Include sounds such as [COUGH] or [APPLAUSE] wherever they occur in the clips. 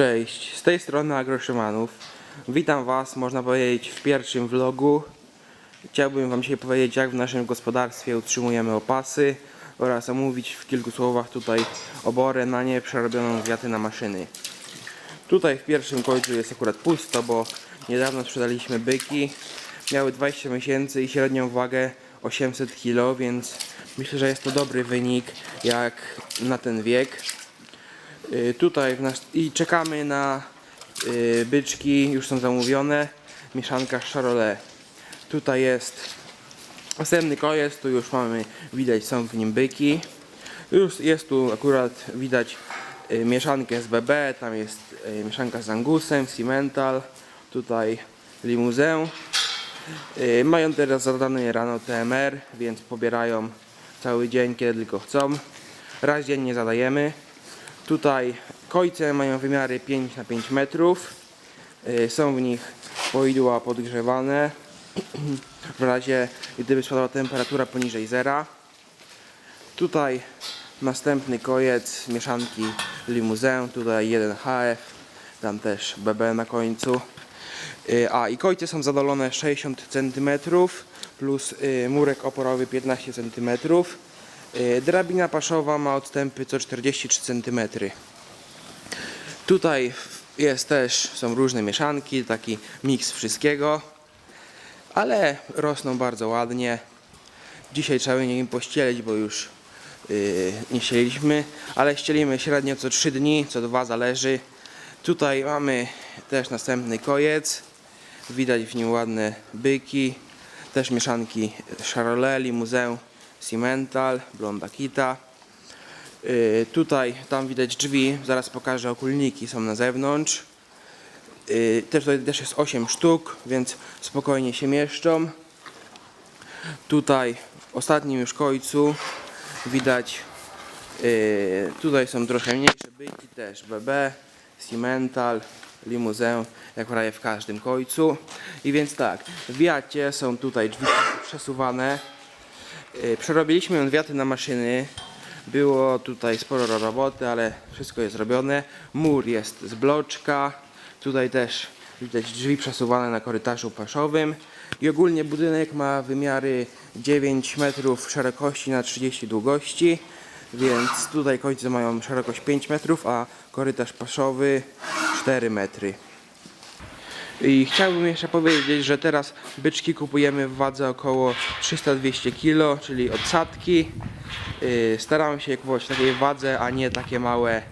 Cześć, z tej strony Agroszymanów. Witam Was, można powiedzieć, w pierwszym vlogu. Chciałbym Wam dzisiaj powiedzieć, jak w naszym gospodarstwie utrzymujemy opasy oraz omówić w kilku słowach tutaj oborę na nie przerobioną z wiaty na maszyny. Tutaj w pierwszym końcu jest akurat pusto, bo niedawno sprzedaliśmy byki. Miały 20 miesięcy i średnią wagę 800 kg, więc myślę, że jest to dobry wynik jak na ten wiek. Y, tutaj nas... i czekamy na y, byczki, już są zamówione. Mieszanka Charolais. Tutaj jest następny kojec, tu już mamy, widać są w nim byki. Już jest tu akurat widać y, mieszankę z BB, tam jest mieszanka z Angusem, Cimental, tutaj limuzę. Mają teraz zadane rano TMR, więc pobierają cały dzień, kiedy tylko chcą. Raz dziennie zadajemy. Tutaj kojce mają wymiary 5 na 5 metrów. Y, Są w nich poidła podgrzewane. [CLEARS THROAT] W razie gdyby spadła temperatura poniżej zera. Tutaj następny kojec mieszanki limuzę. Tutaj jeden HF, tam też BB na końcu. Y, A i kojce są zadolone 60 cm plus y, murek oporowy 15 cm. Y, Drabina paszowa ma odstępy co 43 cm. Tutaj jest też, są różne mieszanki, taki miks wszystkiego, ale rosną bardzo ładnie. Dzisiaj trzeba im pościelić, bo już yy, nie ścieliśmy, ale ścielimy średnio co 3 dni, co 2 zależy. Tutaj mamy też następny kojec. Widać w nim ładne byki, też mieszanki Charolais, Limousin, Cimental, Blonda Kita. Yy, tutaj, tam widać drzwi, zaraz pokażę okulniki, są na zewnątrz. Yy, też tutaj też jest 8 sztuk, więc spokojnie się mieszczą. Tutaj w ostatnim już końcu widać, yy, tutaj są trochę mniejsze byki też, BB, Cimental, Limuzę, jak prawie w każdym końcu. I więc tak, w wiacie są tutaj drzwi przesuwane. Yy, Przerobiliśmy ją wiaty na maszyny. Było tutaj sporo roboty, ale wszystko jest robione. Mur jest z bloczka. Tutaj też widać drzwi przesuwane na korytarzu paszowym. I ogólnie budynek ma wymiary 9 metrów szerokości na 30 długości. Więc tutaj końce mają szerokość 5 metrów, a korytarz paszowy 4 metry. I chciałbym jeszcze powiedzieć, że teraz byczki kupujemy w wadze około 300-200 kg, czyli odsadki. Yy, Staramy się kupować w takiej wadze, a nie takie małe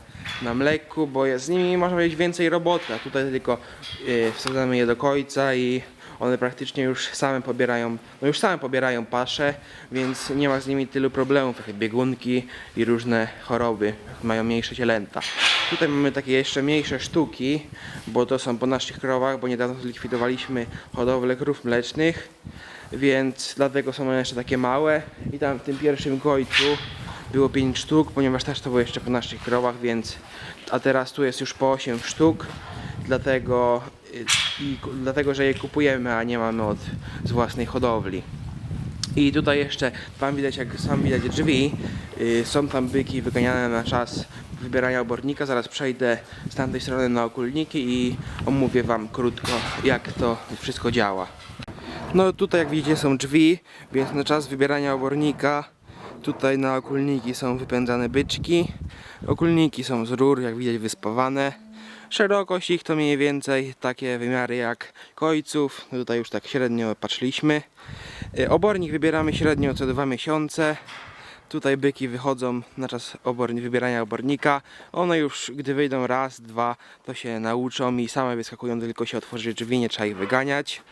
na mleku, bo z nimi można mieć więcej roboty, a tutaj tylko yy, wsadzamy je do końca i one praktycznie już same pobierają, no już same pobierają pasze, więc nie ma z nimi tylu problemów, takie biegunki i różne choroby, mają mniejsze cielęta. Tutaj mamy takie jeszcze mniejsze sztuki, bo to są po naszych krowach, bo niedawno zlikwidowaliśmy hodowlę krów mlecznych, więc dlatego są one jeszcze takie małe i tam w tym pierwszym końcu było 5 sztuk, ponieważ też to było jeszcze po naszych krowach, więc a teraz tu jest już po 8 sztuk, dlatego, y, i, dlatego że je kupujemy, a nie mamy od, z własnej hodowli. I tutaj jeszcze tam widać, jak sam widać drzwi, y, są tam byki wyganiane na czas wybierania obornika. Zaraz przejdę z tamtej strony na okulniki i omówię Wam krótko, jak to wszystko działa. No tutaj jak widzicie są drzwi, więc na czas wybierania obornika tutaj na okulniki są wypędzane byczki. Okulniki są z rur, jak widać wyspawane. Szerokość ich to mniej więcej takie wymiary jak kojców. No Tutaj już tak średnio patrzyliśmy. Y, Obornik wybieramy średnio co dwa miesiące. Tutaj byki wychodzą na czas oborni, wybierania obornika. One już gdy wyjdą raz, dwa, to się nauczą i same wyskakują, tylko się otworzy drzwi, nie trzeba ich wyganiać.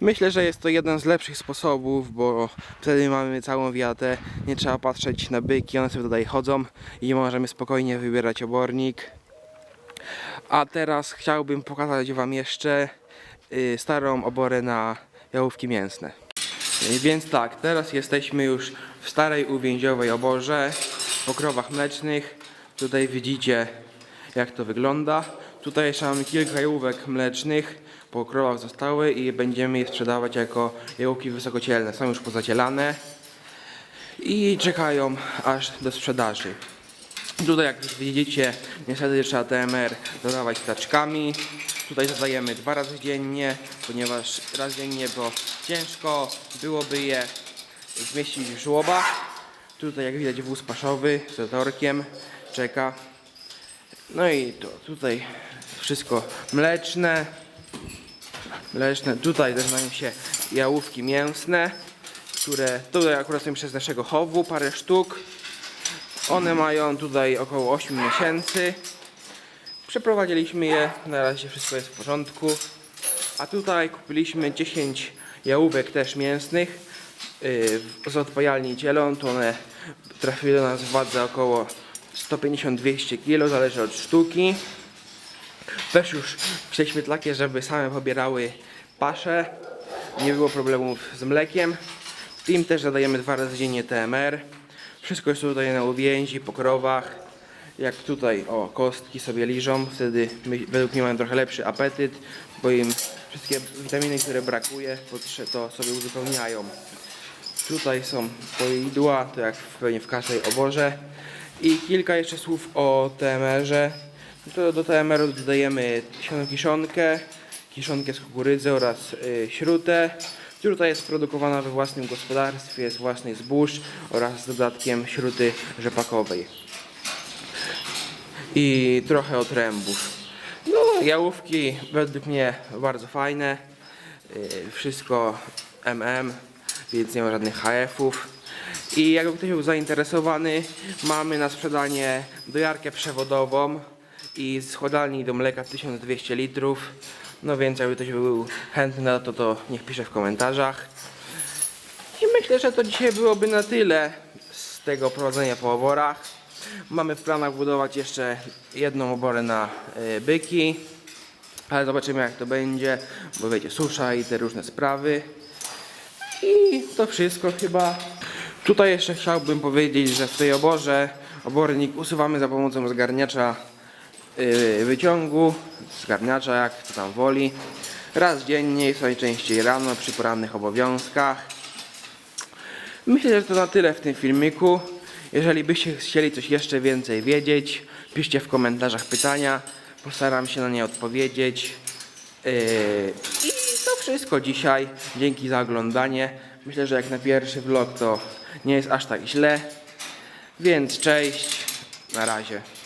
Myślę, że jest to jeden z lepszych sposobów, bo wtedy mamy całą wiatę, nie trzeba patrzeć na byki, one sobie tutaj chodzą i możemy spokojnie wybierać obornik. A teraz chciałbym pokazać Wam jeszcze y, starą oborę na jałówki mięsne. Więc tak, teraz jesteśmy już w starej uwięziowej oborze po krowach mlecznych. Tutaj widzicie jak to wygląda. Tutaj jeszcze mamy kilka jałówek mlecznych, po krowach zostały i będziemy je sprzedawać jako jałówki wysokocielne. Są już pozacielane i czekają aż do sprzedaży. Tutaj jak widzicie, niestety trzeba TMR dodawać taczkami. Tutaj dodajemy dwa razy dziennie, ponieważ raz dziennie, bo ciężko byłoby je zmieścić w żłobach. Tutaj jak widać wóz paszowy z zatorkiem czeka. No i to tutaj wszystko mleczne. Mleczne. Tutaj też znają się jałówki mięsne, które tutaj akurat są przez naszego chowu, parę sztuk. One mają tutaj około 8 miesięcy. Przeprowadziliśmy je, na razie wszystko jest w porządku. A tutaj kupiliśmy 10 jałówek też mięsnych yy, z odpajalni Cielon. To one trafiły do nas w wadze około 150-200 kg, zależy od sztuki. Też już prześwietlaki, żeby same pobierały paszę. Nie było problemów z mlekiem. Im też zadajemy dwa razy dziennie TMR. Wszystko jest tutaj na uwięzi, po krowach. Jak tutaj, o, kostki sobie liżą, wtedy my, według mnie mają trochę lepszy apetyt, bo im wszystkie witaminy, które brakuje, to sobie uzupełniają. Tutaj są poidła, to jak pewnie w każdej oborze. I kilka jeszcze słów o TMR-ze. To do TMR-u dodajemy kiszonkę, kiszonkę z kukurydzy oraz y, śrutę. Śruta jest produkowana we własnym gospodarstwie z własnych zbóż oraz z dodatkiem śruty rzepakowej. I trochę otrębów. No, jałówki według mnie bardzo fajne. Y, Wszystko MM, więc nie ma żadnych HF-ów. I jakby ktoś był zainteresowany, mamy na sprzedanie dojarkę przewodową i z chłodalni do mleka 1200 litrów. No więc jakby ktoś był chętny na to, to niech pisze w komentarzach. I myślę, że to dzisiaj byłoby na tyle z tego prowadzenia po oborach. Mamy w planach budować jeszcze jedną oborę na y, byki, ale zobaczymy jak to będzie, bo wiecie, susza i te różne sprawy. I to wszystko chyba. Tutaj jeszcze chciałbym powiedzieć, że w tej oborze obornik usuwamy za pomocą zgarniacza yy, wyciągu, zgarniacza jak to tam woli. Raz dziennie, najczęściej rano przy porannych obowiązkach. Myślę, że to na tyle w tym filmiku. Jeżeli byście chcieli coś jeszcze więcej wiedzieć, piszcie w komentarzach pytania. Postaram się na nie odpowiedzieć. Yy, I to wszystko dzisiaj. Dzięki za oglądanie. Myślę, że jak na pierwszy vlog to nie jest aż tak źle. Więc cześć. Na razie.